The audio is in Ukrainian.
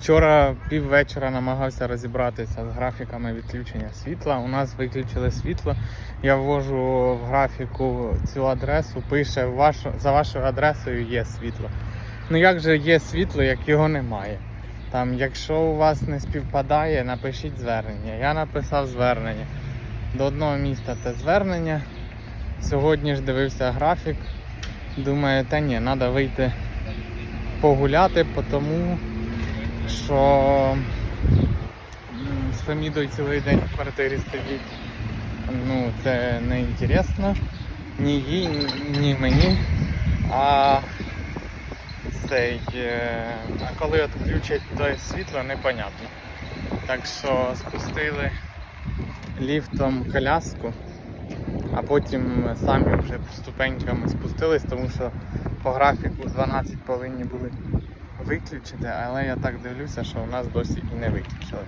Вчора піввечора намагався розібратися з графіками відключення світла. У нас виключили світло. Я ввожу в графіку цю адресу, пише за вашою адресою є світло. Ну як же є світло, як його немає? Там, якщо у вас не співпадає, напишіть звернення. Я написав звернення. До одного міста те звернення. Сьогодні ж дивився графік. Думаю, та ні, треба вийти погуляти, тому що з Фемідою цілий день в квартирі сидіть. Ну, це не інтересно ні їй, ні мені. А цей. е, А коли відключать то світло, непонятно. Так що спустили ліфтом коляску, а потім самі вже ступеньками спустились, тому що по графіку 12 повинні були виключити, але я так дивлюся, що у нас досі і не виключили.